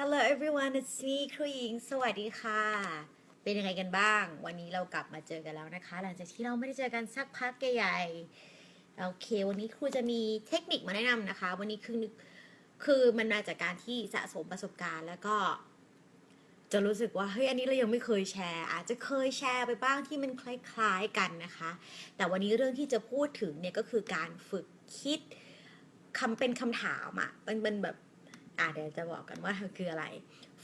Hello everyone it's me ครูหญิง สวัสดีค่ะ เป็นยังไงกันบ้าง วันนี้เรากลับมาเจอกันแล้วนะคะ หลังจากที่เราไม่ได้เจอกันสักพักใหญ่ๆโอเค วันนี้ครูจะมีเทคนิคมาแนะนำนะคะ วันนี้คือคือมันมาจากการที่สะสมประสบการณ์แล้วก็ จะรู้สึกว่าเฮ้ยอันนี้เรายังไม่เคยแชร์ อาจจะเคยแชร์ไปบ้างที่มันคล้ายๆกันนะคะ แต่วันนี้เรื่องที่จะพูดถึงเนี่ยก็คือการฝึกคิดคำเป็นคำถามอะ่ะมันเป็นแบบ อะเดี๋ยวจะบอกกันว่าคืออะไร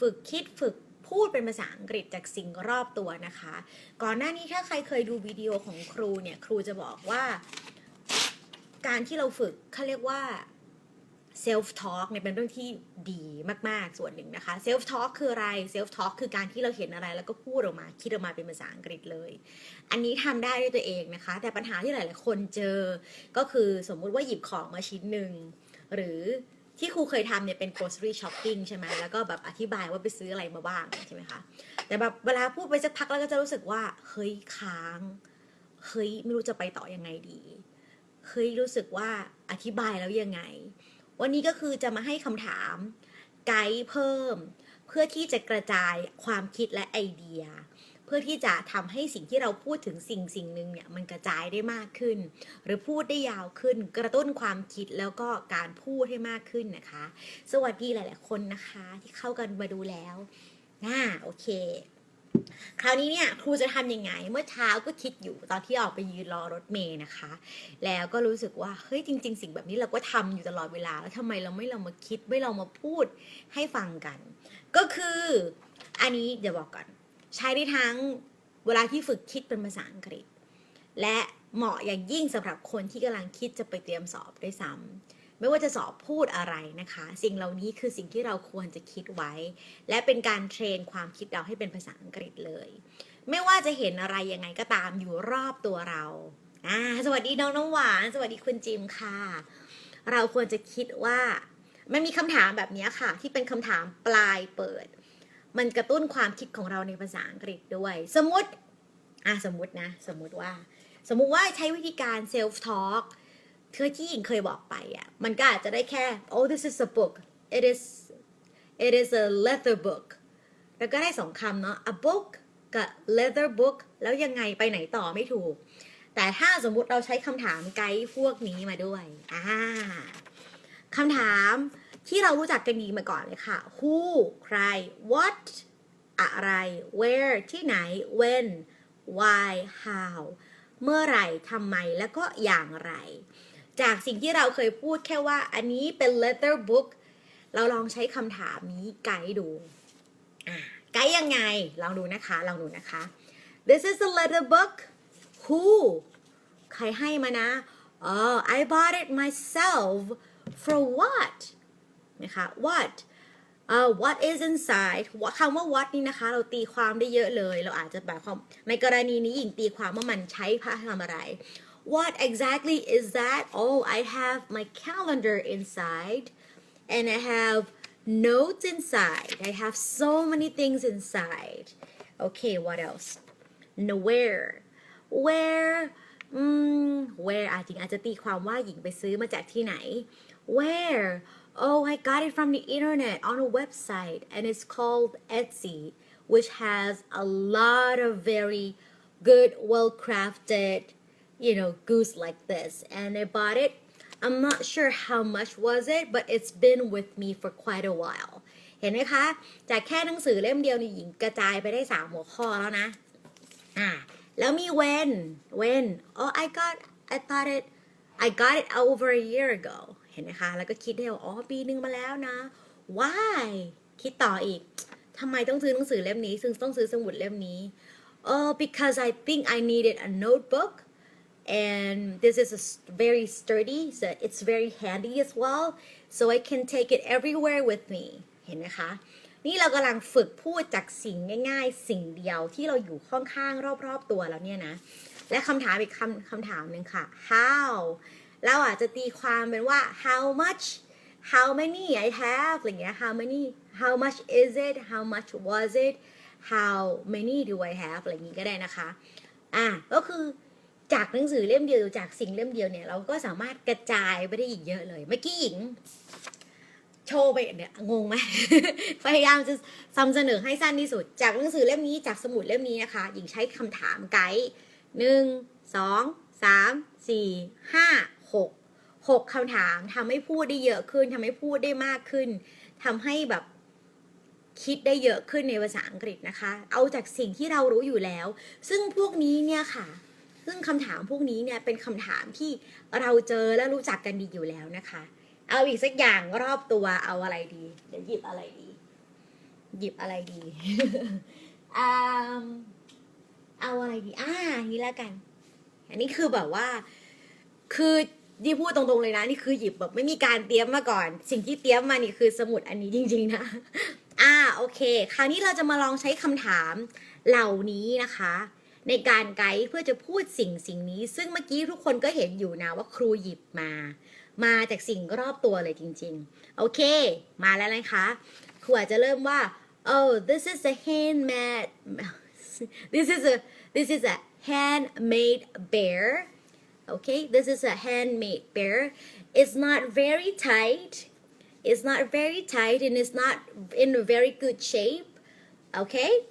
ฝึกคิดฝึกพูดเป็นภาษาอังกฤษจากสิ่งรอบตัวนะคะ ก่อนหน้านี้ถ้าใครเคยดูวิดีโอของครูเนี่ยครูจะบอกว่า การที่เราฝึกเขาเรียกว่า self talk เนี่ยเป็นเรื่องที่ดีมาก ๆ ส่วนหนึ่งนะคะ self talk คืออะไร self talk คือการที่เราเห็นอะไรแล้วก็พูดออกมา คิดออกมาเป็นภาษาอังกฤษเลย อันนี้ทำได้ด้วยตัวเองนะคะ แต่ปัญหาที่หลาย ๆ คนเจอ ก็คือสมมุติว่าหยิบของมาชิ้นหนึ่งหรือ ที่ครูเคยทำเนี่ยเป็น grocery shopping ใช่ไหมแล้วก็แบบอธิบายว่าไปซื้ออะไรมาบ้างใช่ไหมคะ แต่แบบเวลาพูดไปสักพักแล้วก็จะรู้สึกว่า เฮ้ยค้าง เฮ้ยไม่รู้จะไปต่อยังไงดี เฮ้ยรู้สึกว่าอธิบายแล้วยังไง วันนี้ก็คือจะมาให้คำถามไกด์เพิ่ม เพื่อที่จะกระจายความคิดและไอเดีย พื่อที่จะทำให้สิ่งที่เราพูดถึงสิ่งสิ่งหนึ่งเนี่ยมันกระจายได้มากขึ้น หรือพูดได้ยาวขึ้น กระตุ้นความคิดแล้วก็การพูดให้มากขึ้นนะคะ สวัสดีหลาย ๆ คนนะคะที่เข้ากันมาดูแล้วน่าโอเคคราวนี้เนี่ยครูจะทำยังไง เมื่อเช้าก็คิดอยู่ตอนที่ออกไปยืนรอรถเมย์นะคะ แล้วก็รู้สึกว่าเฮ้ยจริง ๆ สิ่งแบบนี้เราก็ทำอยู่ตลอดเวลา แล้วทำไมเราไม่เรามาคิดไม่เรามาพูดให้ฟังกัน ก็คืออันนี้เดี๋ยวบอกก่อน ใช้ได้ทั้งเวลาที่ฝึกคิดเป็นภาษาอังกฤษ และเหมาะอย่างยิ่งสำหรับคนที่กำลังคิดจะไปเตรียมสอบด้วยซ้ำไม่ว่าจะสอบพูดอะไรนะคะ สิ่งเหล่านี้คือสิ่งที่เราควรจะคิดไว้ และเป็นการเทรนความคิดเราให้เป็นภาษาอังกฤษเลย ไม่ว่าจะเห็นอะไรยังไงก็ตามอยู่รอบตัวเราอ่าสวัสดีน้องน้องหวาน สวัสดีคุณจิมค่ะ เราควรจะคิดว่ามันมีคำถามแบบนี้ค่ะ ที่เป็นคำถามปลายเปิด มันกระตุ้นความคิดของเราในภาษาอังกฤษด้วย สมมติอะสมมตินะ สมมติว่า สมมุติว่าใช้วิธีการ self talk คือที่หญิงเคยบอกไปอะ มันก็อาจจะได้แค่ oh this is a book it is it is a leather book แล้วก็ได้สองคำเนาะ a book กับ leather book แล้วยังไงไปไหนต่อไม่ถูก แต่ถ้าสมมุติเราใช้คำถามไกด์พวกนี้มาด้วยอ่าคำถาม ที่เรารู้จักกันดีมาก่อนเลยค่ะ who ใคร what อะไร where ที่ไหน when why how เมื่อไหร่ทำไมแล้วก็อย่างไร จากสิ่งที่เราเคยพูดแค่ว่าอันนี้เป็น letter book เราลองใช้คำถามนี้ไกด์ดูไกด์ยังไง ลองดูนะคะ ลองดูนะคะ this is a letter book who ใครให้มานะ oh I bought it myself for what นะคะ what uh, what is inside คำว่า what นี่นะคะ เราตีความได้เยอะเลย เราอาจจะแบบความในกรณีนี้หญิงตีความว่ามันใช้พทำอะไร what exactly is that oh I have my calendar inside and I have notes inside I have so many things inside okay what else no where where อืม where อาจริงอาจจะตีความว่าหญิงไปซื้อมาจากที่ไหน where oh I got it from the internet on a website and it's called Etsy which has a lot of very good well crafted you know goods like this and I bought it I'm not sure how much was it but it's been with me for quite a while เห็นไหมคะ จากแค่หนังสือเล่มเดียวนี่หญิงกระจายไปได้สามหัวข้อแล้วนะ อ่า แล้วมี when when oh I got I thought it I got it over a year ago เห็นไหมคะ แล้วก็คิดได้ว่าอ๋อปีหนึ่งมาแล้วนะ why คิดต่ออีกทำไมต้องซื้อหนังสือเล่มนี้ ซึ่งต้องซื้อสมุดเล่มนี้ oh because I think I needed a notebook and this is a very sturdy so it's very handy as well so I can take it everywhere with me เห็นไหมคะนี่เรากำลังฝึกพูดจากสิ่งง่าย ๆ สิ่งเดียวที่เราอยู่ข้างๆรอบๆตัวแล้วเนี่ยนะ และคำถามอีกคำคำถามหนึ่งค่ะ how เราอาจจะตีความเป็นว่า how much how many I have อะไรเงี้ย how many how much is it how much was it how many do I have อะไรอย่างงี้ก็ได้นะคะ อะก็คือจากหนังสือเล่มเดียวจากสิ่งเล่มเดียวเนี่ย เราก็สามารถกระจายไปได้อีกเยอะเลย เมื่อกี้หญิง โชว์ไปเนี่ยงงไหม พยายามจะนำเสนอให้สั้นที่สุด จากหนังสือเล่มนี้จากสมุดเล่มนี้นะคะ หญิงใช้คำถามไกด์หนึ่งสองสามสี่ห้า หกหกคำถามทำให้พูดได้เยอะขึ้นทำให้พูดได้มากขึ้นทำให้แบบคิดได้เยอะขึ้นในภาษาอังกฤษนะคะ เอาจากสิ่งที่เรารู้อยู่แล้ว ซึ่งพวกนี้เนี่ยค่ะ ซึ่งคำถามพวกนี้เนี่ยเป็นคำถามที่เราเจอและรู้จักกันดีอยู่แล้วนะคะ เอาอีกสักอย่างรอบตัวเอาอะไรดี เดี๋ยวหยิบอะไรดี หยิบอะไรดีอ่าเอาอะไรดี อ่า นี่แล้วกัน อันนี้คือแบบว่า คือ ที่พูดตรงๆเลยนะ นี่คือหยิบแบบไม่มีการเตรียมมาก่อน สิ่งที่เตรียมมานี่คือสมุดอันนี้จริง ๆ นะ อ่าโอเค คราวนี้เราจะมาลองใช้คำถามเหล่านี้นะคะ ในการไกด์เพื่อจะพูดสิ่งสิ่งนี้ ซึ่งเมื่อกี้ทุกคนก็เห็นอยู่นะว่าครูหยิบมา มาจากสิ่งรอบตัวเลยจริง ๆ โอเค มาแล้วนะคะครูอาจจะเริ่มว่า oh this is a handmade this is a this is a handmade bear okay this is a handmade bear it's not very tight it's not very tight and it's not in a very good shape okay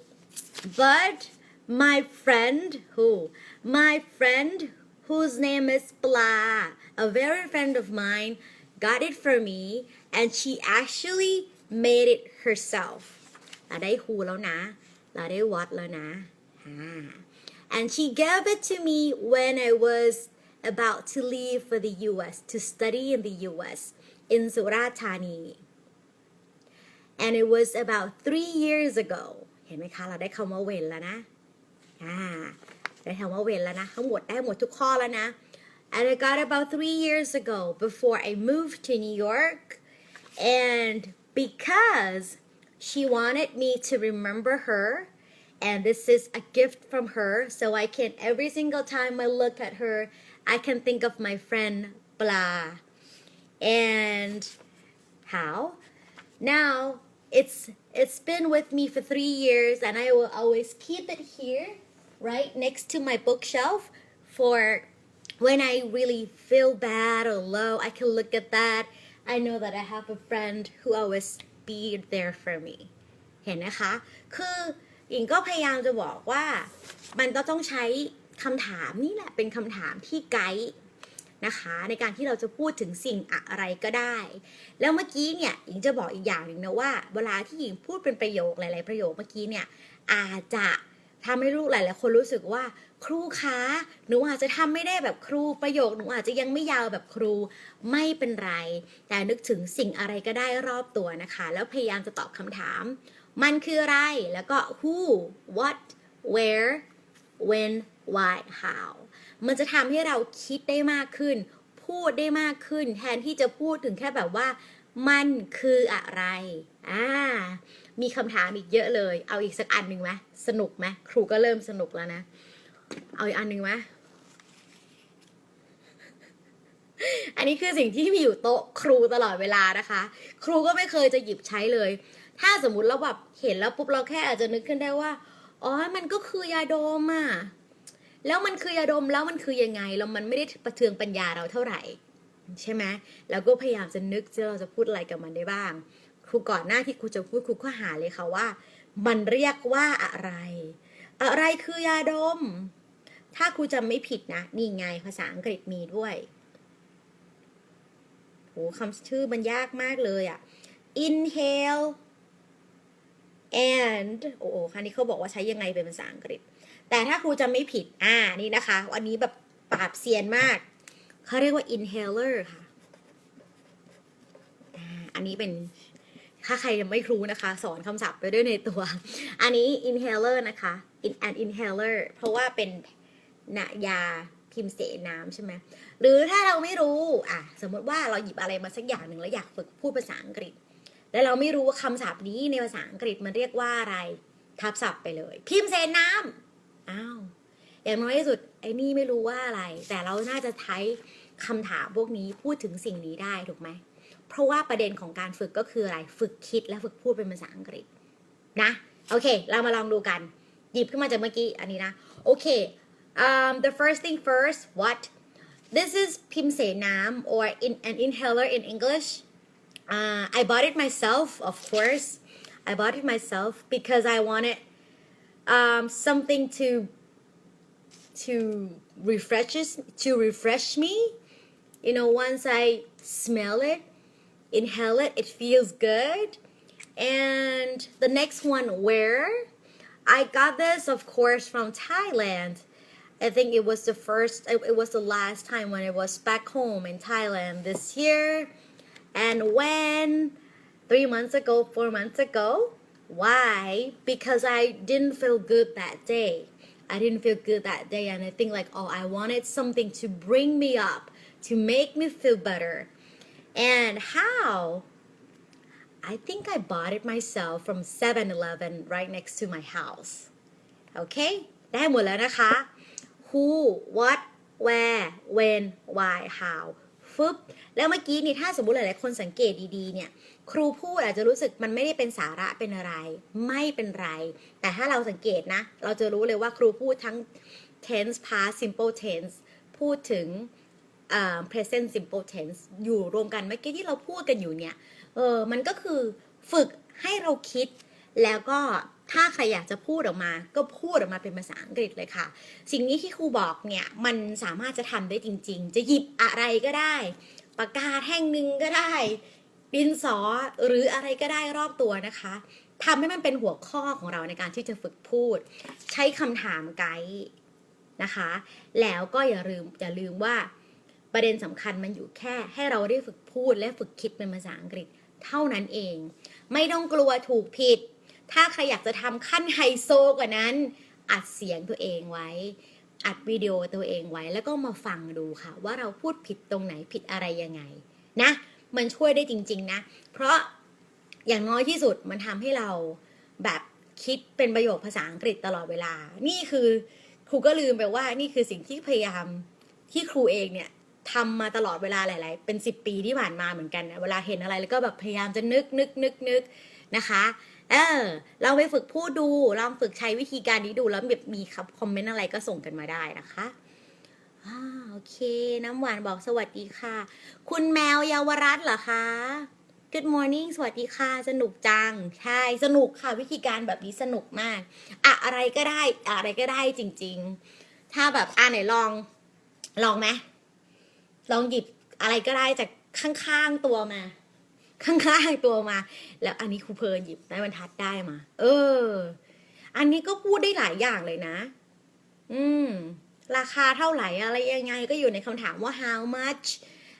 but my friend who my friend whose name is Blah a very friend of mine got it for me and she actually made it herself เราได้ฮูแล้วนะ เราได้วัดแล้วนะอ่า and she gave it to me when I was about to leave for the US to study in the US in Surat Thani and it was about three years ago เห็นไหมคะ เราได้คำว่าเว้นแล้วนะ อ่า ได้คำว่าเว้นแล้วนะ ทั้งหมดได้หมดทุกข้อแล้วนะ and I got about three years ago before I moved to New York and because she wanted me to remember her and this is a gift from her so I can every single time I look at her I can think of my friend blah and how now it's it's been with me for three years and I will always keep it here right next to my bookshelf for when I really feel bad or low I can look at that I know that I have a friend who always be there for me เห็นนะคะ คือหญิงก็พยายามจะบอกว่า มันก็ต้องใช้ คำถามนี่แหละเป็นคำถามที่ไกด์นะคะในการที่เราจะพูดถึงสิ่งอะไรก็ได้ แล้วเมื่อกี้เนี่ยหญิงจะบอกอีกอย่างหนึ่งนะว่า เวลาที่หญิงพูดเป็นประโยคหลาย ๆ ประโยคเมื่อกี้เนี่ยอาจจะทำให้ลูกหลาย ๆ คนรู้สึกว่า ครูคะหนูอาจจะทำไม่ได้แบบครูประโยคหนูอาจจะยังไม่ยาวแบบครูไม่เป็นไร แต่นึกถึงสิ่งอะไรก็ได้รอบตัวนะคะ แล้วพยายามจะตอบคำถาม มันคืออะไรแล้วก็ who what where when why how มันจะทำให้เราคิดได้มากขึ้น พูดได้มากขึ้น แทนที่จะพูดถึงแค่แบบว่า มันคืออะไรอ่ามีคำถามอีกเยอะเลย เอาอีกสักอันหนึ่งไหมสนุกไหมครูก็เริ่มสนุกแล้วนะ เอาอีกอันหนึ่งไหมอันนี้คือสิ่งที่มีอยู่โต๊ะครูตลอดเวลานะคะ ครูก็ไม่เคยจะหยิบใช้เลย ถ้าสมมติเราแบบเห็นแล้วปุ๊บเราแค่อาจจะนึกขึ้นได้ว่า อ๋อ มันก็คือยาดมอะ แล้วมันคือยาดมแล้วมันคือยังไงแล้วมันไม่ได้ประเทืองปัญญาเราเท่าไหร่ ใช่ไหมแล้วก็พยายามจะนึกว่าเราจะพูดอะไรกับมันได้บ้างครูก่อนหน้าที่ครูจะพูดครูก็หาเลยค่ะว่า มันเรียกว่าอะไร อะไรคือยาดม ถ้าครูจำไม่ผิดนะ นี่ไงภาษาอังกฤษมีด้วยโหคำชื่อมันยากมากเลยอะ inhale and โอ้โหคันนี้เขาบอกว่าใช้ยังไงเป็นภาษาอังกฤษ แต่ถ้าครูจำไม่ผิด อ่า นี่นะคะอันนี้แบบปราบเซียนมาก เขาเรียกว่า inhaler ค่ะ อันนี้เป็น ถ้าใครยังไม่รู้นะคะ สอนคำศัพท์ไปด้วยในตัว อันนี้ inhaler นะคะ in an inhaler เพราะว่าเป็นนยาพิมพ์เสน้ำใช่ไหม หรือถ้าเราไม่รู้ อะ สมมติว่าเราหยิบอะไรมาสักอย่างหนึ่งแล้วอยากฝึกพูดภาษาอังกฤษ แล้วเราไม่รู้ว่าคำศัพท์นี้ในภาษาอังกฤษมันเรียกว่าอะไร ทับศัพท์ไปเลย พิมพ์เสน้ำ อ้าว อย่างน้อยที่สุดไอ้นี่ไม่รู้ว่าอะไร แต่เราน่าจะใช้คำถามพวกนี้พูดถึงสิ่งนี้ได้ถูกไหม เพราะว่าประเด็นของการฝึกก็คืออะไร ฝึกคิดและฝึกพูดเป็นภาษาอังกฤษนะ โอเค เรามาลองดูกัน หยิบขึ้นมาจากเมื่อกี้ อันนี้นะ โอเค um, the first thing first what this is พิมเสน้ำ or in an inhaler in English uh, I bought it myself of course I bought it myself because I wanted um, something to to refreshes to refresh me. You know once I smell it inhale it it feels good. And the next one where? I got this of course from Thailand. I think it was the first it was the last time when I was back home in Thailand this year. And when? Three months ago four months ago why because I didn't feel good that day I didn't feel good that day and I think like oh I wanted something to bring me up to make me feel better and how I think I bought it myself from 7-Eleven right next to my house โอเค ได้หมดแล้วนะคะ who what where when why how ฟึบแล้วเมื่อกี้นี่ถ้าสมมติหลายๆคนสังเกตดีๆ เนี่ย ครูพูดอาจจะรู้สึกมันไม่ได้เป็นสาระเป็นอะไร ไม่เป็นไร แต่ถ้าเราสังเกตนะ เราจะรู้เลยว่าครูพูดทั้ง tense past simple tense พูดถึง present simple tense อยู่รวมกันเมื่อกี้ที่เราพูดกันอยู่เนี่ย เออ มันก็คือฝึกให้เราคิด แล้วก็ถ้าใครอยากจะพูดออกมา ก็พูดออกมาเป็นภาษาอังกฤษเลยค่ะ สิ่งนี้ที่ครูบอกเนี่ย มันสามารถจะทำได้จริง ๆ จะหยิบอะไรก็ได้ ปากกาแท่งหนึ่งก็ได้ ดินสอหรืออะไรก็ได้รอบตัวนะคะทำให้มันเป็นหัวข้อของเราในการที่จะฝึกพูด ใช้คำถามไกด์นะคะ แล้วก็อย่าลืมอย่าลืมว่าประเด็นสำคัญมันอยู่แค่ให้เราได้ฝึกพูดและฝึกคิดเป็นภาษาอังกฤษเท่านั้นเอง ไม่ต้องกลัวถูกผิด ถ้าใครอยากจะทำขั้นไฮโซกว่านั้น อัดเสียงตัวเองไว้ อัดวิดีโอตัวเองไว้ แล้วก็มาฟังดูค่ะ ว่าเราพูดผิดตรงไหนผิดอะไรยังไง นะ มันช่วยได้จริง ๆ นะ เพราะอย่างน้อยที่สุดมันทำให้เราแบบคิดเป็นประโยคภาษาอังกฤษตลอดเวลา นี่คือครูก็ลืมไปว่านี่คือสิ่งที่พยายามที่ครูเองเนี่ยทำมาตลอดเวลาหลาย ๆ เป็นสิบปีที่ผ่านมาเหมือนกันนะเวลาเห็นอะไรแล้วก็แบบพยายามจะนึกนึกนึกนึกนะคะเออลองไปฝึกพูดดูลองฝึกใช้วิธีการนี้ดูแล้วแบบมีขับคอมเมนต์อะไรก็ส่งกันมาได้นะคะอ่า โอเค น้ำหวานบอกสวัสดีค่ะ คุณแมวเยาวรัตน์เหรอคะ Good morning สวัสดีค่ะ สนุกจัง ใช่ สนุกค่ะ วิธีการแบบนี้สนุกมาก อะอะไรก็ได้ อะไรก็ได้จริง ๆ ถ้าแบบอ่าไหนลอง ลองไหมลองหยิบอะไรก็ได้จากข้างๆตัวมา ข้างๆตัวมา แล้วอันนี้ครูเพลินหยิบได้บรรทัดได้มา เออ อันนี้ก็พูดได้หลายอย่างเลยนะ อืม ราคาเท่าไหร่อะไรยังไงก็อยู่ในคำถามว่า how much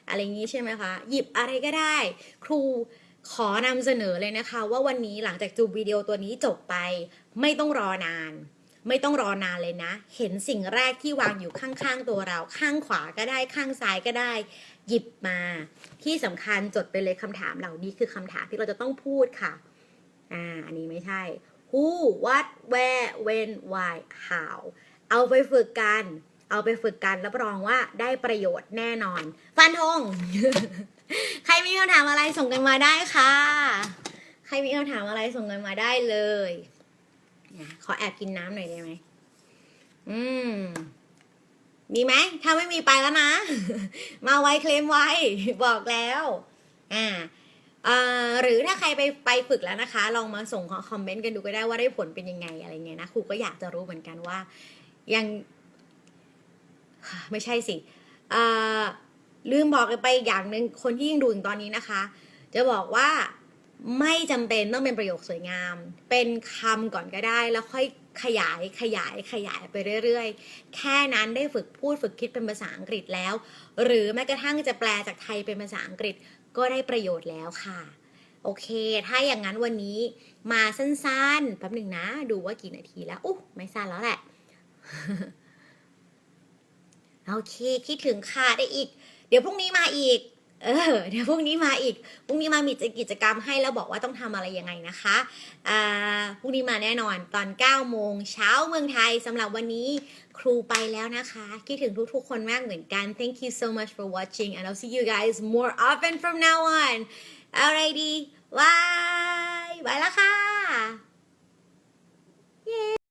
อะไรอย่างนี้ใช่ไหมคะ หยิบอะไรก็ได้ ครูขอนำเสนอเลยนะคะ ว่าวันนี้หลังจากดูวิดีโอตัวนี้จบไป ไม่ต้องรอนาน ไม่ต้องรอนานเลยนะ เห็นสิ่งแรกที่วางอยู่ข้างๆตัวเรา ข้างขวาก็ได้ข้างซ้ายก็ได้ หยิบมา ที่สำคัญจดไปเลยคำถามเหล่านี้คือคำถามที่เราจะต้องพูดค่ะ อ่า อันนี้ไม่ใช่ who what where when why how เอาไปฝึกกัน เอาไปฝึกกันรับรองว่าได้ประโยชน์แน่นอน ฟันธง ใครมีคำถามอะไรส่งกันมาได้ค่ะ ใครมีคำถามอะไรส่งกันมาได้เลยขอแอบกินน้ำหน่อยได้ไหม อืม มีไหม ถ้าไม่มีไปแล้วนะ มาไว้เคลมไว้ บอกแล้ว อ่าเอ่อหรือถ้าใครไปไปฝึกแล้วนะคะ ลองมาส่งคอมเมนต์กันดูก็ได้ว่าได้ผลเป็นยังไงอะไรเงี้ยนะครูก็อยากจะรู้เหมือนกันว่า ยังไม่ใช่สิลืมบอกไปอีกอย่างหนึ่งคนที่ยังดูถึงตอนนี้นะคะ จะบอกว่าไม่จำเป็นต้องเป็นประโยคสวยงาม เป็นคำก่อนก็ได้ แล้วค่อยขยายขยายขยายไปเรื่อยๆ แค่นั้นได้ฝึกพูดฝึกคิดเป็นภาษาอังกฤษแล้ว หรือแม้กระทั่งจะแปลจากไทยเป็นภาษาอังกฤษก็ได้ประโยชน์แล้วค่ะ โอเค ถ้าอย่างนั้นวันนี้มาสั้นๆแป๊บหนึ่งนะ ดูว่ากี่นาทีแล้ว อุ๊ไม่สั้นแล้วแหละ โอเค คิดถึงค่ะได้อีก เดี๋ยวพรุ่งนี้มาอีก เออ เดี๋ยวพรุ่งนี้มาอีก พรุ่งนี้มามีกิจกรรมให้แล้วบอกว่าต้องทำอะไรยังไงนะคะ อ่า พรุ่งนี้มาแน่นอนตอน9โมงเช้าเมืองไทยสำหรับวันนี้ครูไปแล้วนะคะ คิดถึงทุกๆคนมากเหมือนกัน thank you so much for watching and I'll see you guys more often from now on alrighty bye บายแล้วค่ะ